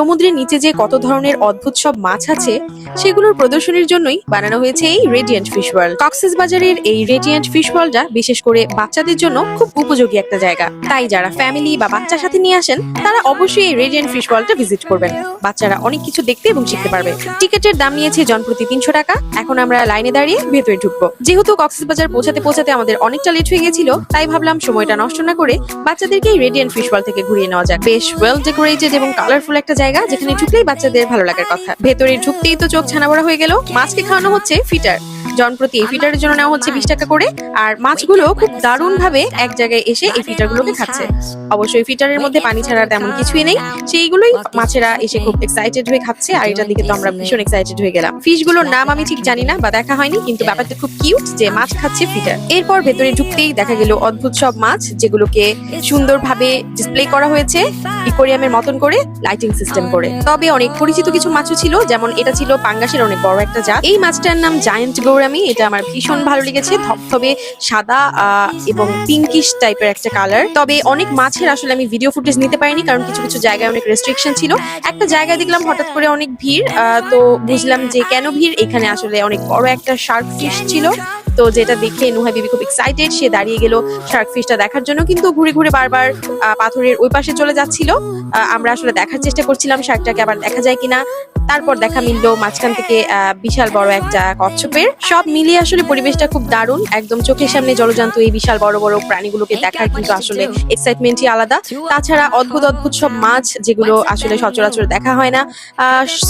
সমুদ্রের নিচে যে কত ধরনের অদ্ভুত সব মাছ আছে, সেগুলোর প্রদর্শনীর জন্যই বানানো হয়েছে এই রেডিয়েন্ট ফিশ ওয়ার্ল্ড কক্সেস বাজারের এই রেডিয়েন্ট ফিশ ওয়ার্ল্ডটা বিশেষ করে বাচ্চাদের জন্য খুব উপযোগী একটা জায়গা। তাই যারা ফ্যামিলি বা বাচ্চার সাথে নিয়ে আসেন, তারা অবশ্যই এই রেডিয়েন্ট ফিশ ওয়ার্ল্ডটা ভিজিট করবেন। বাচ্চারা অনেক কিছু দেখতে এবং শিখতে পারবে। টিকেটের দাম নিয়েছে জনপ্রতি তিনশো টাকা। এখন আমরা লাইনে দাঁড়িয়ে ভেতরে ঢুকবো। যেহেতু কক্সবাজার পৌঁছাতে পৌঁছাতে আমাদের অনেকটা লেট হয়ে গেছিল, তাই ভাবলাম সময়টা নষ্ট না করে বাচ্চাদেরকে এই রেডিয়েন্ট ফিশ ওয়ার্ল্ড থেকে ঘুরিয়ে নেওয়া যাক। বেশ ওয়েল ডেকোরেটেড এবং কালারফুল একটা জায়গা। যেখানে ঢুকলেই বাচ্চাদের ভালো লাগার কথা। ভেতরে ঢুকতেই তো চোখ ছানাবড়া হয়ে গেল। মাছকে খাওয়ানো হচ্ছে ফিটার। জনপ্রতি এই ফিটারের জন্য নেওয়া হচ্ছে বিশ টাকা করে। আর মাছগুলো খুব দারুণ ভাবে এক জায়গায় এসে এই ফিটার গুলোকে খাচ্ছে অবশ্যই ফিটারের মধ্যে পানি ছাড়া তেমন কিছুই নেই। সেইগুলোই মাছেরা এসে খুব এক্সাইটেড হয়ে খাচ্ছে। আর এটার দিকে তো আমরা ভীষণ এক্সাইটেড হয়ে গেলাম। ফিশগুলোর নাম আমি ঠিক জানি না বা দেখা হয়নি, কিন্তু ব্যাপারটা খুব কিউট যে মাছ খাচ্ছে ফিটার এরপর ভেতরে ঢুকতেই দেখা গেল অদ্ভুত সব মাছ যেগুলোকে সুন্দরভাবে ডিসপ্লে করা হয়েছে ইকোরিয়ামের মতন করে লাইটিং সিস্টেম করে। তবে অনেক পরিচিত কিছু মাছও ছিল, যেমন এটা ছিল পাঙ্গাসের অনেক বড় একটা জাত। এই মাছটার নাম জায়ান্ট গৌরামি এটা আমার ভীষণ ভালো লেগেছে, ধবধবে সাদা এবং পিঙ্কিশ টাইপের একটা কালার তবে অনেক মাছের আসলে আমি ভিডিও ফুটেজ নিতে পারিনি, কারণ কিছু কিছু জায়গায় অনেক রেস্ট্রিকশন ছিল। একটা জায়গায় দেখলাম হঠাৎ করে অনেক ভিড় তো বুঝলাম যে কেন ভিড়? এখানে আসলে অনেক বড় একটা শার্ক ফিশ ছিল। তো যেটা দেখে নুহা বিবি খুব এক্সাইটেড সে দাঁড়িয়ে গেল শার্ক ফিশটা দেখার জন্য কিন্তু ঘুরে ঘুরে বারবার পাথরের ওই পাশে চলে যাচ্ছিল। আমরা আসলে দেখার চেষ্টা করছিলাম শার্কটাকে আবার দেখা যায় কিনা। তারপর দেখা মিললো মাঝখান থেকে বিশাল বড় একটা কচ্ছপের। সব মিলিয়ে আসলে পরিবেশটা খুব দারুণ। একদম চোখের সামনে জলজান্ত এই বিশাল বড় বড় প্রাণীগুলোকে দেখার কিন্তু আসলে এক্সাইটমেন্টই আলাদা। তাছাড়া অদ্ভুত অদ্ভুত সব মাছ যেগুলো আসলে সচরাচর দেখা হয় না।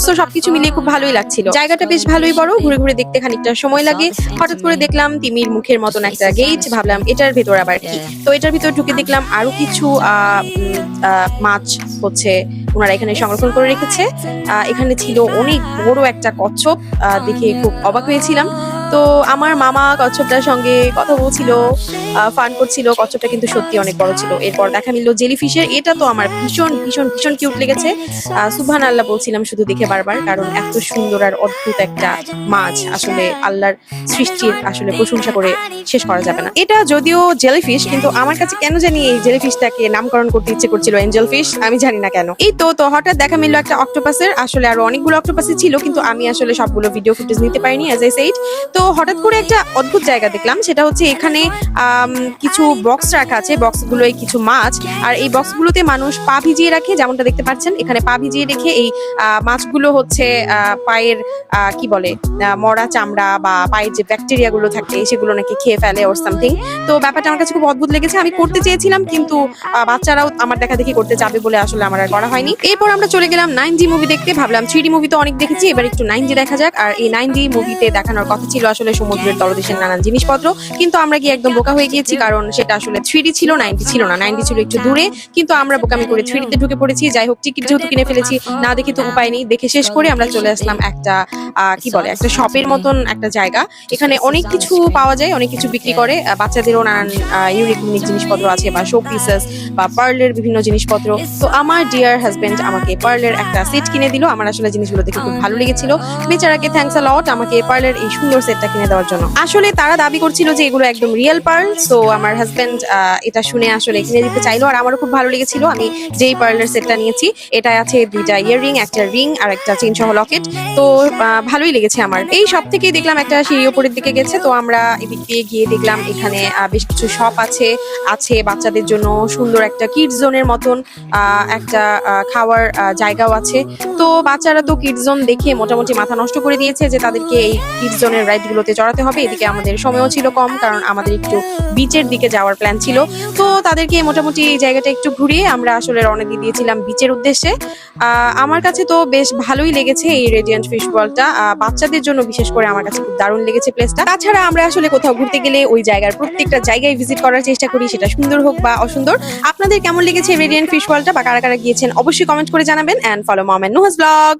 তো সবকিছু মিলিয়ে খুব ভালোই লাগছিল। জায়গাটা বেশ ভালোই বড়। ঘুরে ঘুরে দেখতে খানিকটা সময় লাগে। হঠাৎ করে দেখলাম তিমির মুখের মতন একটা গেট ভাবলাম এটার ভেতর আবার কি? তো এটার ভিতর ঢুকে দেখলাম আরও কিছু আহ, আহ, মাছ হচ্ছে ওনারা এখানে সংরক্ষণ করে রেখেছে। আহ, এখানে ছিল অনেক বড় একটা কচ্ছপ আহ, দেখে খুব অবাক হয়েছিলাম। তো আমার মামা কচ্ছপটার সঙ্গে কথা বলছিল ফান করছিল। কচ্ছপটা কিন্তু সত্যি অনেক বড় ছিল। এরপর দেখা মিলল জেলিফিশের এটা তো আমার ভীষণ ভীষণ ভীষণ কিউট লেগেছে। সুবহান আল্লাহ বলছিলাম শুধু দেখে বারবার, কারণ এত সুন্দর আর অদ্ভুত একটা মাছ আসলে আল্লাহর সৃষ্টির আসলে প্রশংসা করে শেষ করা যাবে না। এটা যদিও জেলিফিশ কিন্তু আমার কাছে কেন জানি এই জেলিফিশটাকে নামকরণ করতে ইচ্ছে করছিল এঞ্জেল ফিশ আমি জানি না কেন। এই তো তো হঠাৎ দেখা মিললো একটা অক্টোপাসের আসলে আরও অনেকগুলো অক্টোপাসই ছিল, কিন্তু আমি আসলে সবগুলো ভিডিও ফুটেজ নিতে পারিনি অ্যাজ আই সেইড তো হঠাৎ করে একটা অদ্ভুত জায়গা দেখলাম। সেটা হচ্ছে এখানে কিছু বক্স রাখা আছে। বক্সগুলোয় কিছু মাছ। আর এই বক্সগুলোতে মানুষ পা ভিজিয়ে রাখে, যেমনটা দেখতে পাচ্ছেন। এখানে পা ভিজিয়ে রেখে এই মাছগুলো হচ্ছে পায়ের কি বলে মরা চামড়া বা পায়ের যে ব্যাকটেরিয়া গুলো থাকে, সেগুলো নাকি খেয়ে ফেলে ওর সামথিং তো ব্যাপারটা আমার কাছে খুব অদ্ভুত লেগেছে। আমি করতে চেয়েছিলাম, কিন্তু বাচ্চারাও আমার দেখা দেখি করতে যাবে বলে আসলে আমার আর করা হয়নি। এরপর আমরা চলে গেলাম নাইন জি মুভি দেখতে। ভাবলাম থ্রি মুভি তো অনেক দেখেছি। এবার একটু নাইন জি দেখা যাক। আর এই নাইন জি মুভিতে দেখানোর কথা ছিল আসলে সমুদ্রের তলদেশের নানান জিনিসপত্র। কিন্তু আমরা গিয়ে একদম বোকা হয়ে গিয়েছি, কারণ সেটা আসলে থ্রিডি ছিল নাইন ছিল না। নাইন ছিল একটু দূরে, কিন্তু আমরা বোকামি করে থ্রি তে ঢুকে পড়েছি। যাই হোক টিকিট যেহেতু কিনে ফেলেছি, না দেখে তো উপায় নেই। দেখে শেষ করে আমরা চলে আসলাম একটা কি বলে, একটা শপের মতন একটা জায়গা। এখানে অনেক কিছু পাওয়া যায়, অনেক কিছু বিক্রি করে। বাচ্চাদেরও নানান ইউনিক জিনিসপত্র আছে, বা শো পিসেস বা পার্লের বিভিন্ন জিনিসপত্র। তো আমার ডিয়ার হাজবেন্ড আমাকে পার্লের একটা সেট কিনে দিল। আমার আসলে জিনিসগুলো দেখে খুব ভালো লেগেছিল। বেচারাকে থ্যাংকস আ লট আমাকে পার্লের এই সুন্দর সেটটা কিনে দেওয়ার জন্য। আসলে তারা দাবি করছিল যে এগুলো একদম রিয়েল পার্ল তো আমার হাজবেন্ড এটা শুনে আসলে কিনে দিতে চাইলো। আর আমারও খুব ভালো লেগেছিল, আমি যেই পার্লের সেটটা নিয়েছি এটা আছে দুইটা ইয়াররিং একটা রিং আর একটা চেন সহ লকেট তো ভালোই লেগেছে আমার। এই সব থেকেই দেখলাম একটা সিঁড়ি উপরের দিকে গেছে, তো আমরা এদিক দিয়ে গিয়ে দেখলাম এখানে বেশ কিছু শপ আছে আছে বাচ্চাদের জন্য সুন্দর একটা কিডস জোনের মতন একটা খাওয়ার জায়গাও আছে। তো বাচ্চারা তো কিডস জোন দেখে মোটামুটি মাথা নষ্ট করে দিয়েছে যে তাদেরকে এই কিডস জোনের রাইড গুলোতে চড়াতে হবে। এদিকে আমাদের সময়ও ছিল কম, কারণ আমাদের একটু বিচের দিকে যাওয়ার প্ল্যান ছিল। তো তাদেরকে মোটামুটি এই জায়গাটা একটু ঘুরিয়ে আমরা আসলে রওনা দিয়ে দিয়েছিলাম বিচের উদ্দেশ্যে। আমার কাছে তো বেশ ভালোই লেগেছে এই রেডিয়েন্ট ফিশ বলটা বাচ্চাদের জন্য বিশেষ করে আমার কাছে খুব দারুণ লেগেছে প্লেসটা তাছাড়া আমরা আসলে কোথাও ঘুরতে গেলে ওই জায়গার প্রত্যেকটা জায়গায় ভিজিট করার চেষ্টা করি, সেটা সুন্দর হোক বা অসুন্দর। আপনাদের কেমন লেগেছে রেডিয়েন্ট ফিশ ওয়ার্ল্ডটা বা কারা কারা গিয়েছেন অবশ্যই কমেন্ট করে জানাবেন। অ্যান্ড ফলো মম নোহাস ব্লগ